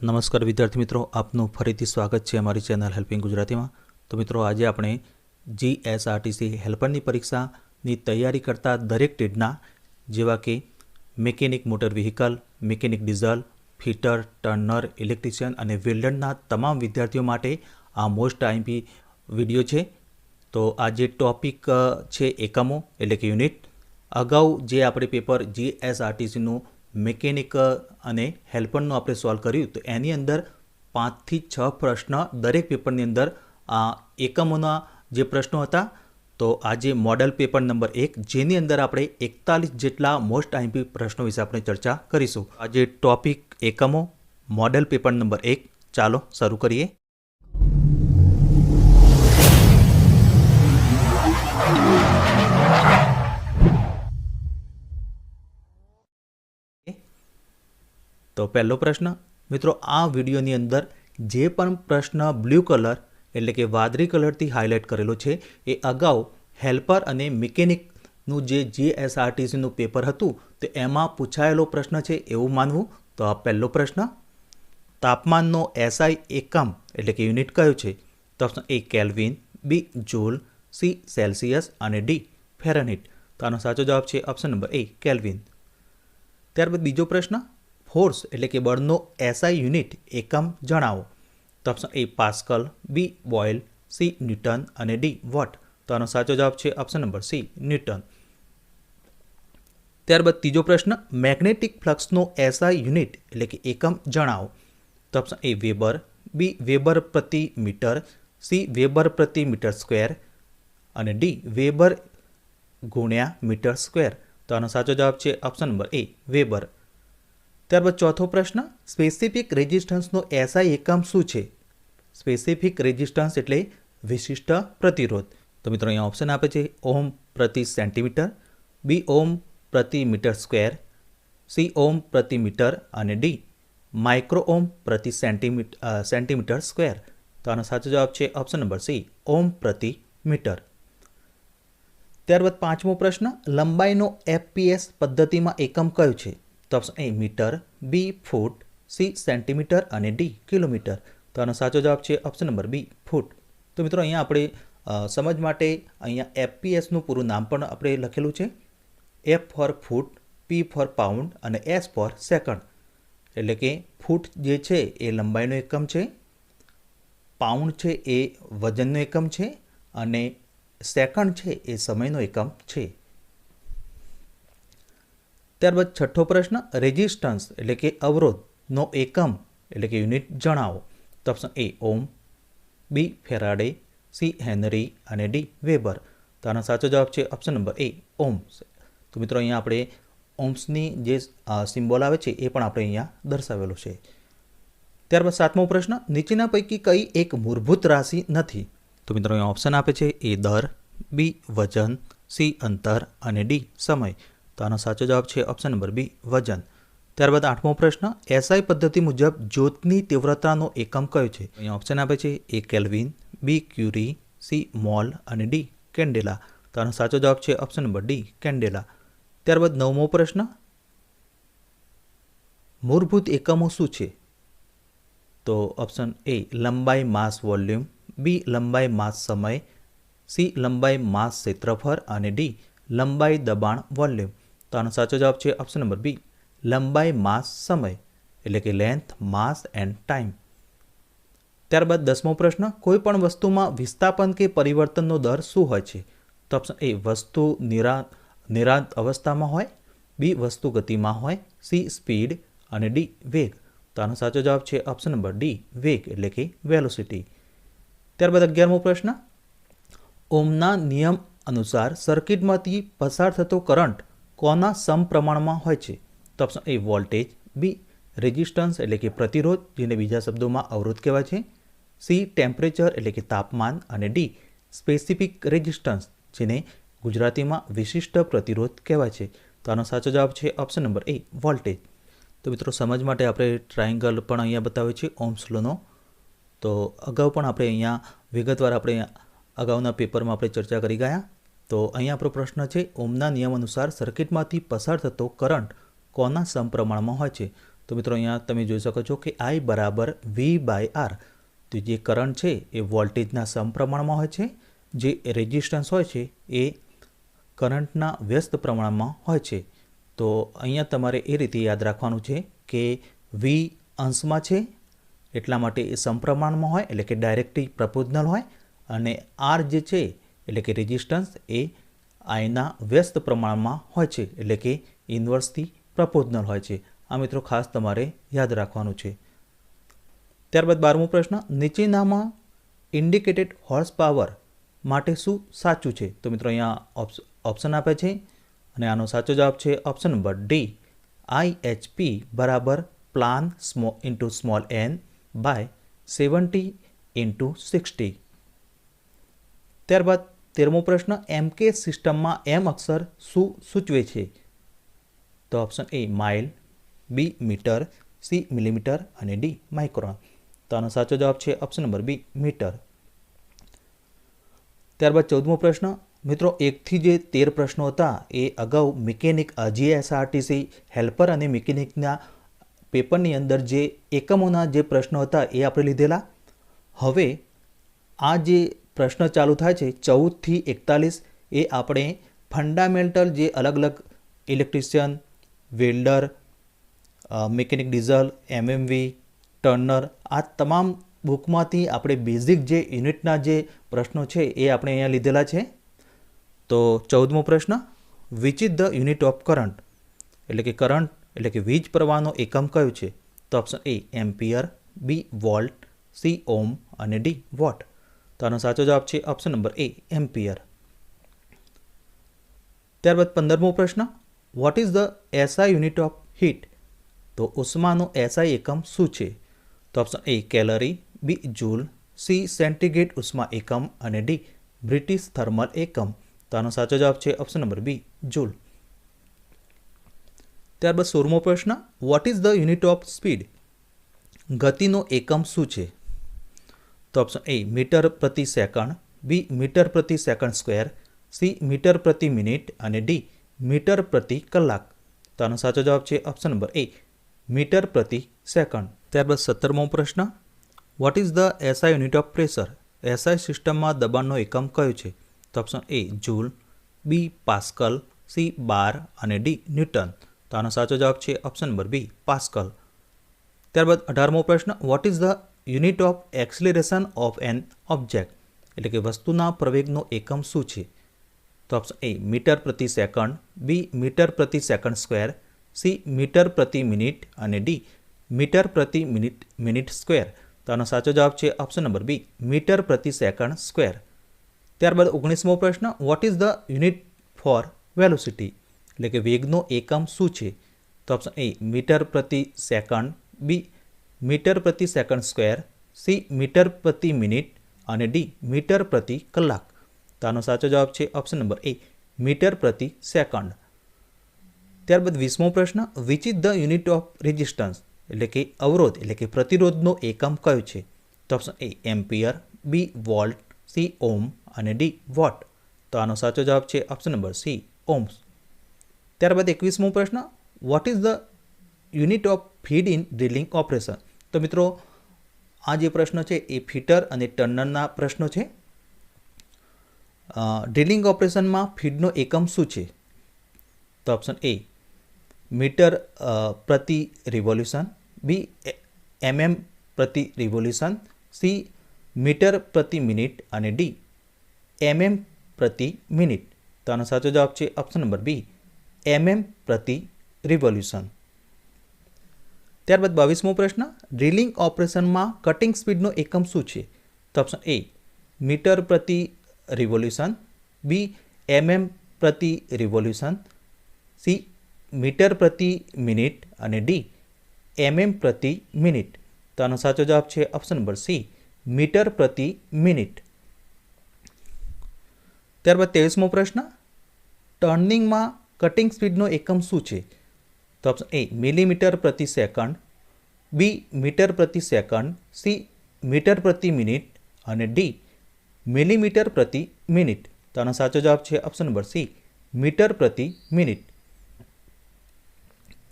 નમસ્કાર વિદ્યાર્થી મિત્રો, આપનું ફરીથી સ્વાગત છે અમારી ચેનલ હેલ્પિંગ ગુજરાતીમાં. તો મિત્રો, આજે આપણે જીએસઆરટીસી હેલ્પરની પરીક્ષાની તૈયારી કરતા દરેક ટ્રેડના જેવા કે mechanic motor vehicle, mechanic diesel, fitter, turner, electrician અને વેલ્ડરના તમામ વિદ્યાર્થીઓ માટે આ મોસ્ટ આઈમ્પી વીડિયો છે. તો આ જે ટોપિક છે એકમો, એટલે કે યુનિટ, અગાઉ જે આપણે પેપર જીએસઆરટીસીનું મેકેનિક અને હેલ્પરનું આપણે સોલ્વ કર્યું, તો એની અંદર પાંચથી છ પ્રશ્ન દરેક પેપરની અંદર આ એકમોના જે પ્રશ્નો હતા, તો આજે મોડલ પેપર નંબર એક, જેની અંદર આપણે એકતાલીસ જેટલા મોસ્ટ આઈમ્પી પ્રશ્નો વિશે આપણે ચર્ચા કરીશું. આજે ટોપિક એકમો મોડલ પેપર નંબર એક, ચાલો શરૂ કરીએ. તો પહેલો પ્રશ્ન, મિત્રો, આ વિડીયોની અંદર જે પણ પ્રશ્ન બ્લુ કલર એટલે કે વાદળી કલરથી હાઇલાઇટ કરેલો છે, એ અગાઉ હેલ્પર અને મિકેનિકનું જે જીએસઆરટીસીનું પેપર હતું, તો એમાં પૂછાયેલો પ્રશ્ન છે એવું માનવું. તો આ પહેલો પ્રશ્ન, તાપમાનનો એસઆઈ એકમ એટલે કે યુનિટ કયો છે? તો option A kelvin B joule C Celsius અને ડી ફેરનહીટ તો આનો સાચો જવાબ છે ઓપ્શન નંબર એ કેલ્વિન ત્યારબાદ બીજો પ્રશ્ન ફોર્સ એટલે કે બળનો એસઆઈ યુનિટ એકમ જણાવો. તો option A pascal B Boyle C newton અને ડી વોટ. તો આનો સાચો જવાબ છે ઓપ્શન નંબર સી ન્યૂટન. ત્યારબાદ ત્રીજો પ્રશ્ન, મેગ્નેટિક ફ્લક્સનો એસઆઈ યુનિટ એટલે કે એકમ જણાવો. તો option A weber B weber પ્રતિ મીટર સી વેબર પ્રતિ મીટર સ્ક્વેર અને ડી વેબર ગુણ્યા મીટર સ્ક્વેર. તો આનો સાચો જવાબ છે ઓપ્શન નંબર એ વેબર. ત્યારબાદ ચોથો પ્રશ્ન સ્પેસિફિક રેઝિસ્ટન્સનો એસઆઈ એકમ શું છે? સ્પેસિફિક રેઝિસ્ટન્સ એટલે વિશિષ્ટ પ્રતિરોધ. તો મિત્રો અહીંયા ઓપ્શન આપે છે ઓમ પ્રતિ સેન્ટીમીટર બી ઓમ પ્રતિ મીટર સ્ક્વેર સી ઓમ પ્રતિ મીટર અને ડી માઇક્રો ઓમ પ્રતિ સેન્ટીમીટર સેન્ટીમીટર સ્ક્વેર તો આનો સાચો જવાબ છે ઓપ્શન નંબર સી ઓમ પ્રતિ મીટર. ત્યારબાદ પાંચમો પ્રશ્ન, લંબાઈનો એફપીએસ પદ્ધતિમાં એકમ કયો છે? તો A metre B foot C centimetre અને ડી કિલોમીટર. તો આનો સાચો જવાબ છે ઓપ્શન નંબર બી ફૂટ. તો મિત્રો અહીંયા આપણે સમજ માટે અહીંયા એફપીએસનું પૂરું નામ પણ આપણે લખેલું છે. F for foot P for pound અને એસ ફોર સેકન્ડ એટલે કે ફૂટ જે છે એ લંબાઈનો એકમ છે પાઉન્ડ છે એ વજનનો એકમ છે અને સેકન્ડ છે એ સમયનો એકમ છે. ત્યારબાદ છઠ્ઠો પ્રશ્ન રેઝિસ્ટન્સ એટલે કે અવરોધનો એકમ એટલે કે યુનિટ જણાવો. તો option A ohm B Faraday C Henry અને ડી વેબર. તો આનો સાચો જવાબ છે ઓપ્શન નંબર એ ઓમ્સ તો મિત્રો અહીંયા આપણે ઓમ્સની જે સિમ્બોલ આવે છે એ પણ આપણે અહીંયા દર્શાવેલો છે. ત્યારબાદ સાતમો પ્રશ્ન, નીચેના પૈકી કઈ એક મૂળભૂત રાશિ નથી? તો મિત્રો અહીંયા ઓપ્શન આપે છે એ દર બી વજન સી અંતર અને ડી સમય. તો આનો સાચો જવાબ છે ઓપ્શન નંબર બી વજન. ત્યારબાદ આઠમો પ્રશ્ન એસઆઈ પદ્ધતિ મુજબ જ્યોતની તીવ્રતાનો એકમ કયો છે? અહીંયા ઓપ્શન આપે છે A kelvin B curie C mole અને ડી કેન્ડેલા તો આનો સાચો જવાબ છે ઓપ્શન નંબર ડી કેન્ડેલા ત્યારબાદ નવમો પ્રશ્ન, મૂળભૂત એકમો શું છે? તો ઓપ્શન એ લંબાઈ, માસ, વોલ્યુમ. બી લંબાઈ, માસ, સમય. સી લંબાઈ, માસ, ક્ષેત્રફળ. અને ડી લંબાઈ, દબાણ, વોલ્યુમ. તો આનો સાચો જવાબ છે ઓપ્શન નંબર બી લંબાઈ, માસ, સમય, એટલે કે લેન્થ માસ એન્ડ ટાઈમ ત્યારબાદ દસમો પ્રશ્ન કોઈ પણ વસ્તુમાં વિસ્થાપન કે પરિવર્તનનો દર શું હોય છે? તો ઓપ્શન એ વસ્તુ નિરા, નિરાંત અવસ્થામાં હોય. બી વસ્તુ ગતિમાં હોય. સી સ્પીડ અને ડી વેગ. તો આનો સાચો જવાબ છે ઓપ્શન નંબર ડી વેગ, એટલે કે વેલોસિટી ત્યારબાદ અગિયારમો પ્રશ્ન ઓમના નિયમ અનુસાર સર્કિટમાંથી પસાર થતો કરંટ કોના સમપ્રમાણમાં હોય છે? તો option A voltage B resistance એટલે કે પ્રતિરોધ, જેને બીજા શબ્દોમાં અવરોધ કહેવાય છે. સી ટેમ્પરેચર એટલે કે તાપમાન. અને ડી સ્પેસિફિક રેઝિસ્ટન્સ જેને ગુજરાતીમાં વિશિષ્ટ પ્રતિરોધ કહેવાય છે. તો આનો સાચો જવાબ છે ઓપ્શન નંબર એ વોલ્ટેજ તો મિત્રો, સમજ માટે આપણે ટ્રાયંગલ પણ અહીંયા બતાવ્યો છે ઓમ્સલોનો તો અગાઉ પણ આપણે અહીંયા વિગતવાર આપણે અગાઉના પેપરમાં આપણે ચર્ચા કરી ગયા. તો અહીંયા આપણો પ્રશ્ન છે, ઓમના નિયમ અનુસાર સર્કિટમાંથી પસાર થતો કરંટ કોના સમપ્રમાણમાં હોય છે? તો મિત્રો અહીંયા તમે જોઈ શકો છો કે આઈ બરાબર વી બાય આર તો જે કરંટ છે એ વોલ્ટેજના સમપ્રમાણમાં હોય છે, જે રેઝિસ્ટન્સ હોય છે એ કરંટના વ્યસ્ત પ્રમાણમાં હોય છે. તો અહીંયા તમારે એ રીતે યાદ રાખવાનું છે કે વી અંશમાં છે, એટલા માટે એ સમપ્રમાણમાં હોય, એટલે કે ડાયરેક્ટલી પ્રપોઝનલ હોય, અને આર જે છે એટલે કે રેઝિસ્ટન્સ એ આઈના વ્યસ્ત પ્રમાણમાં હોય છે, એટલે કે ઇન્વર્સથી પ્રપોઝનલ હોય છે. આ મિત્રો ખાસ તમારે યાદ રાખવાનું છે. ત્યારબાદ બારમો પ્રશ્ન, નીચેનામાં ઇન્ડિકેટેડ હોર્સ પાવર માટે શું સાચું છે? તો મિત્રો અહીંયા ઓપ્શન આપે છે અને આનો સાચો જવાબ છે option number D I HP બરાબર plan સ્મો into small N by seventy into sixty ત્યારબાદ તેરમો પ્રશ્ન, એમ કે સિસ્ટમમાં એમ અક્ષર શું સૂચવે છે? તો option A mile, B metre, C millimetre અને ડી માઇક્રોન. તો આનો સાચો જવાબ છે ઓપ્શન નંબર બી મીટર. ત્યારબાદ ચૌદમો પ્રશ્ન, મિત્રો એકથી જે તેર પ્રશ્નો હતા, એ અગાઉ મિકેનિક, જીએસઆરટીસી, હેલ્પર અને મિકેનિકના પેપરની અંદર જે એકમોના જે પ્રશ્નો હતા, એ આપણે લીધેલા. હવે આ જે પ્રશ્ન ચાલુ થાય છે ચૌદથી એકતાલીસ એ આપણે ફંડામેન્ટલ જે અલગ અલગ electrician welder mechanic diesel MMV turner આ તમામ બુકમાંથી આપણે બેઝિક જે યુનિટના જે પ્રશ્નો છે એ આપણે અહીંયા લીધેલા છે. તો ચૌદમો પ્રશ્ન which is the unit of current એટલે કે કરંટ એટલે કે વીજ પ્રવાહનો એકમ કયો છે? તો option A ampere B volt C ohm અને ડી વોટ. તો આનો સાચો જવાબ છે ઓપ્શન નંબર એ એમ્પિયર ત્યારબાદ પંદરમો પ્રશ્ન what is the SI unit of heat તો ઉષ્માનો એસઆઈ એકમ શું છે? તો option A calorie B joule C centigrade ઉષ્મા એકમ. અને ડી બ્રિટિશ થર્મલ એકમ. તો આનો સાચો જવાબ છે ઓપ્શન નંબર બી જૂલ ત્યારબાદ સોળમો પ્રશ્ન what is the unit of speed ગતિનો એકમ શું છે? તો ઓપ્શન એ મીટર પ્રતિ સેકન્ડ બી મીટર પ્રતિ સેકન્ડ સ્ક્વેર સી મીટર પ્રતિ મિનિટ અને ડી મીટર પ્રતિ કલાક. તો આનો સાચો જવાબ છે ઓપ્શન નંબર એ મીટર પ્રતિ સેકન્ડ. ત્યારબાદ સત્તરમો પ્રશ્ન what is the SI unit of pressure SI સિસ્ટમમાં દબાણનો એકમ કયો છે? તો option A joule B pascal C bar અને ડી ન્યૂટન તો આનો સાચો જવાબ છે ઓપ્શન નંબર બી પાસ્કલ ત્યારબાદ અઢારમો પ્રશ્ન what is the unit of acceleration of an object. એટલે કે વસ્તુના પ્રવેગનો એકમ શું છે? તો ઓપ્શન એ, મીટર પ્રતિ સેકન્ડ, બી, મીટર પ્રતિ સેકન્ડ સ્ક્વેર, સી, મીટર પ્રતિ મિનિટ, અને ડી, મીટર પ્રતિ મિનિટ મિનિટ સ્ક્વેર. તો આનો સાચો જવાબ છે ઓપ્શન નંબર બી, મીટર પ્રતિ સેકન્ડ સ્ક્વેર. ત્યારબાદ ઓગણીસમો પ્રશ્ન what is the unit for velocity એટલે કે વેગનો એકમ શું છે? તો ઓપ્શન એ, મીટર પ્રતિ સેકન્ડ, બી મીટર પ્રતિ સેકન્ડ સ્ક્વેર, સી મીટર પ્રતિ મિનિટ અને ડી મીટર પ્રતિ કલાક. તો આનો સાચો જવાબ છે ઓપ્શન નંબર એ, મીટર પ્રતિ સેકન્ડ. ત્યારબાદ વીસમો પ્રશ્ન which is the unit of resistance એટલે કે અવરોધ, એટલે કે પ્રતિરોધનો એકમ કયો છે? તો option A, ampere B volt C ohm અને ડી વોટ. તો આનો સાચો જવાબ છે ઓપ્શન નંબર સી ઓમ્સ ત્યારબાદ એકવીસમો પ્રશ્ન what is the unit of feed in drilling operation. તો મિત્રો, આ જે પ્રશ્ન છે એ ફીટર અને ટર્નરના પ્રશ્નો છે. ડ્રિલિંગ ઓપરેશનમાં ફીડનો એકમ શું છે? તો ઓપ્શન એ, મીટર પ્રતિ રિવોલ્યુશન, બી એમએમ પ્રતિ રિવોલ્યુશન, સી, મીટર પ્રતિ મિનિટ અને ડી, એમએમ પ્રતિ મિનિટ. તો આનો સાચો જવાબ છે ઓપ્શન નંબર બી, એમએમ પ્રતિ રિવોલ્યુશન. ત્યારબાદ બાવીસમો પ્રશ્ન ડ્રિલિંગ ઓપરેશનમાં કટિંગ સ્પીડનો એકમ શું છે? તો ઓપ્શન એ મીટર પ્રતિ રિવોલ્યુશન બી એમએમ પ્રતિ રિવોલ્યુશન સી મીટર પ્રતિ મિનિટ અને ડી એમએમ પ્રતિ મિનિટ તો આનો સાચો જવાબ છે ઓપ્શન નંબર સી મીટર પ્રતિ મિનિટ ત્યારબાદ ત્રેવીસમો પ્રશ્ન ટર્નિંગમાં કટિંગ સ્પીડનો એકમ શું છે? તો ઓપ્શન એ મિલીમીટર પ્રતિ સેકન્ડ બી મીટર પ્રતિ સેકન્ડ સી મીટર પ્રતિ મિનિટ અને ડી મિલીમીટર પ્રતિ મિનિટ તો આનો સાચો જવાબ છે ઓપ્શન નંબર સી મીટર પ્રતિ મિનિટ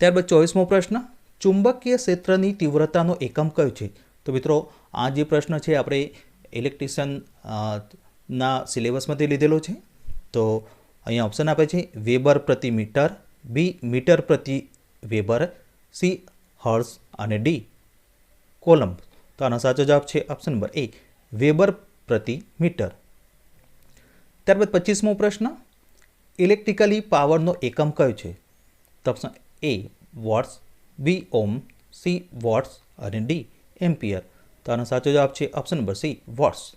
ત્યારબાદ ચોવીસમો પ્રશ્ન, ચુંબકીય ક્ષેત્રની તીવ્રતાનો એકમ કયો છે? તો મિત્રો, આ જે પ્રશ્ન છે આપણે ઇલેક્ટ્રિશિયન ના સિલેબસમાંથી લીધેલો છે. તો અહીંયા ઓપ્શન આપે છે વેબર પ્રતિ મીટર બી મીટર પ્રતિ વેબર, સી, હર્સ અને ડી. કોલમ તો આનો સાચો જવાબ છે ઓપ્શન નંબર એ વેબર પ્રતિ મીટર. ત્યારબાદ પચીસમો પ્રશ્ન ઇલેક્ટ્રિકલી પાવરનો એકમ કયો છે? તો option A watts B ohm C watts અને ડી એમ્પિયર તો આનો સાચો જવાબ છે ઓપ્શન નંબર સી વોટ્સ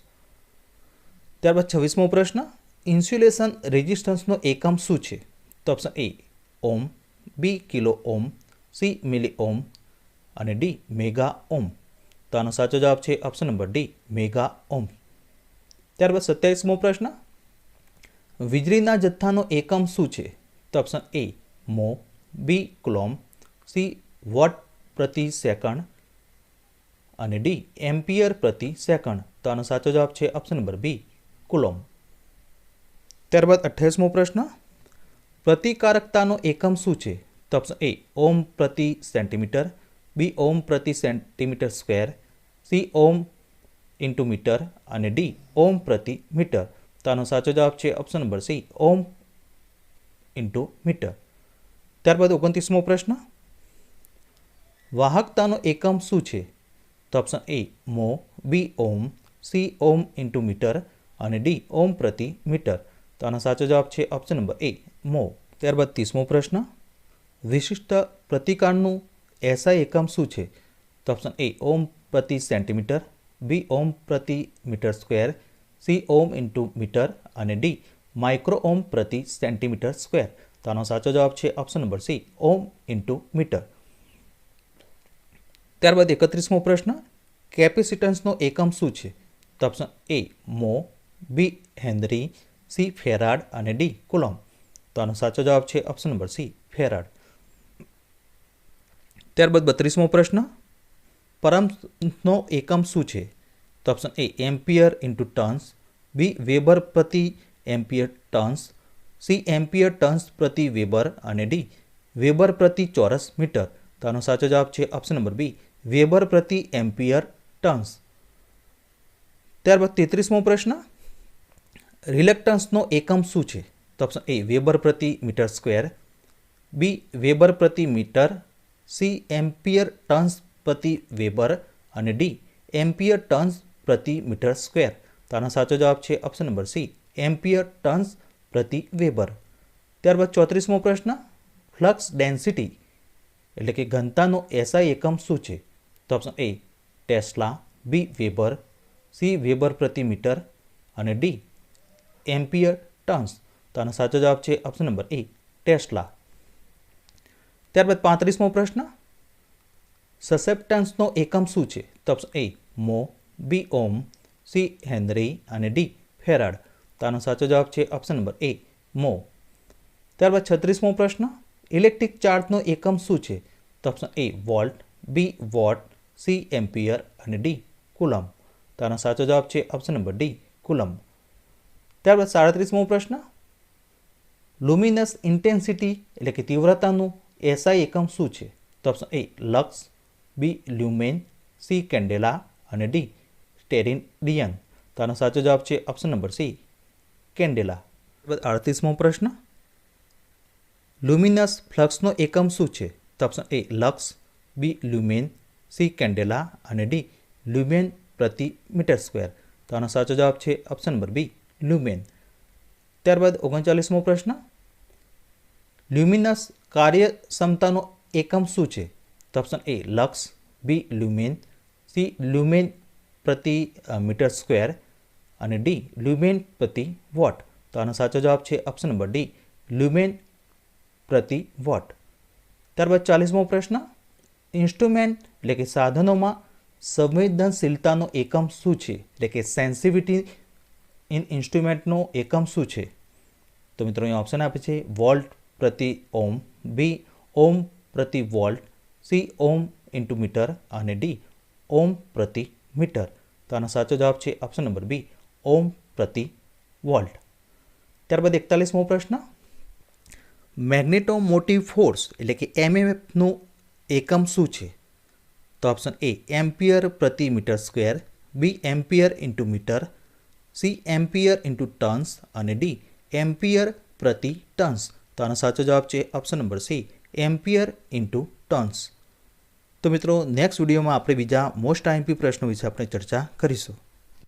ત્યારબાદ છવ્વીસમો પ્રશ્ન ઇન્સ્યુલેશન રેઝિસ્ટન્સનો એકમ શું છે? તો option A ohm B kilo ohm C milli ohm અને ડી મેગા ઓમ તો આનો સાચો જવાબ છે option number D mega ohm ત્યારબાદ સત્યાવીસમો પ્રશ્ન. વીજળીના જથ્થાનો એકમ શું છે? તો option A mho B coulomb C watt પ્રતિ સેકન્ડ અને ડી એમ્પિયર પ્રતિ સેકન્ડ. તો આનો સાચો જવાબ છે ઓપ્શન નંબર બી કુલોમ ત્યારબાદ અઠ્યાવીસમો પ્રશ્ન. પ્રતિકારકતાનો એકમ શું છે? તો ઓપ્શન એ ઓમ પ્રતિ સેન્ટીમીટર બી ઓમ પ્રતિ centimetre square C ohm into metre અને ડી ઓમ પ્રતિ મીટર. તો આનો સાચો જવાબ છે option number C ohm into metre. ત્યારબાદ ઓગણત્રીસમો પ્રશ્ન. વાહકતાનો એકમ શું છે? તો option A mho B ohm C ohm into metre અને ડી ઓમ પ્રતિ મીટર. તો આનો સાચો જવાબ છે ઓપ્શન નંબર એ મો. ત્યારબાદ ત્રીસમો પ્રશ્ન. વિશિષ્ટ પ્રતિકારનું એસઆઈ એકમ શું છે? તો ઓપ્શન એ ઓમ પ્રતિ સેન્ટીમીટર બી ઓમ પ્રતિ metre square C ohm into metre અને ડી માઇક્રો ઓમ પ્રતિ સેન્ટીમીટર સ્ક્વેર. તો આનો સાચો જવાબ છે option number C ohm into metre. ત્યારબાદ એકત્રીસમો પ્રશ્ન, કેપેસિટન્સનો એકમ શું છે? તો option A mho B henry C farad અને ડી કુલોમ તો આનો સાચો જવાબ છે ઓપ્શન નંબર સી ફેરાડ. ત્યારબાદ બત્રીસમો પ્રશ્ન, પરમનો એકમ શું છે? તો option A ampere into turns. B weber પ્રતિ ampere turns. C ampere turns પ્રતિ વેબર અને ડી વેબર પ્રતિ ચોરસ મીટર. તો આનો સાચો જવાબ છે ઓપ્શન નંબર બી વેબર પ્રતિ એમ્પિયર ટર્ન્સ. ત્યારબાદ તેત્રીસમો પ્રશ્ન, રિલેક્ટન્સનો એકમ શું છે? તો ઓપ્શન એ વેબર પ્રતિ મીટર સ્ક્વેર. બી વેબર પ્રતિ મીટર સી એમ્પિયર ટન્સ પ્રતિ વેબર અને ડી એમ્પિયર ટન્સ પ્રતિ મીટર સ્ક્વેર. તો આનો સાચો જવાબ છે option number C, ampere turns પ્રતિ વેબર. ત્યારબાદ ચોત્રીસમો પ્રશ્ન, ફ્લક્સ ડેન્સિટી એટલે કે ઘનતાનો એસઆઈ એકમ શું છે? તો option A tesla B weber C weber પ્રતિ મીટર અને ડી એમ્પિયર ટન્સ. તો આનો સાચો જવાબ છે ઓપ્શન નંબર એ ટેસ્લા. ત્યારબાદ પાંત્રીસમો પ્રશ્ન. સસેપ્ટન્સનો એકમ શું છે? તો A, mho, B, ohm, C, Henry અને ડી, ફેરાડ. તો આનો સાચો જવાબ છે ઓપ્શન નંબર એ, મો. ત્યારબાદ છત્રીસમો પ્રશ્ન, ઇલેક્ટ્રિક ચાર્જનો એકમ શું છે? તો option A, volt, B, watt, C, ampere અને ડી કુલમ તો આનો સાચો જવાબ છે ઓપ્શન નંબર ડી કુલમ ત્યારબાદ સાડત્રીસમો પ્રશ્ન, લુમિનસ ઇન્ટેન્સિટી એટલે કે તીવ્રતાનું એસઆઈ એકમ શું છે? તો option A lux B lumen C candela અને ડી સ્ટેરિડિયન તો આનો સાચો જવાબ છે ઓપ્શન નંબર સી કેન્ડેલા. અડતીસમો પ્રશ્ન. લુમિનસ ફ્લક્સનો એકમ શું છે? તો option A lux B lumen C candela અને ડી લ્યુમેન પ્રતિ મીટર સ્ક્વેર. તો આનો સાચો જવાબ છે ઓપ્શન નંબર બી લ્યુમેન. ત્યારબાદ ઓગણચાલીસમો પ્રશ્ન. લ્યુમિનસ કાર્યક્ષમતાનો એકમ શું છે? તો ઓપ્શન એ લક્ષ. બી લ્યુમેન. સી લ્યુમેન પ્રતિ મીટર સ્ક્વેર. અને ડી લ્યુમેન પ્રતિ વોટ. તો આનો સાચો જવાબ છે ઓપ્શન નંબર ડી લ્યુમેન પ્રતિ વોટ. ત્યારબાદ ચાલીસમો પ્રશ્ન. ઇન્સ્ટ્રુમેન્ટ, એટલે કે સાધનોમાં સંવેદનશીલતાનો એકમ શું છે? એટલે કે સેન્સિવિટી ઇન ઇન્સ્ટ્રુમેન્ટનો એકમ શું છે? તો મિત્રો અહીં ઓપ્શન આપે છે, વોલ્ટ પ્રતિ ઓમ બી ઓમ પ્રતિ volt C ohm into metre અને ડી ઓમ પ્રતિ મીટર. તો આનો સાચો જવાબ છે ઓપ્શન નંબર બી ઓમ પ્રતિ વોલ્ટ. ત્યારબાદ એકતાલીસમો પ્રશ્ન. મેગ્નેટોમોટિવ ફોર્સ એટલે કે એમએમએફનું એકમ શું છે? તો ઓપ્શન એ એમ્પિયર પ્રતિ metre square B ampere into metre C ampere into turns અને ડી એમ્પિયર પ્રતિ ટન્સ. તો આનો સાચો જવાબ છે option number C ampere into turns તો મિત્રો નેક્સ્ટ વિડીયોમાં આપણે બીજા મોસ્ટ આઈમ્પી પ્રશ્નો વિશે આપણે ચર્ચા કરીશું.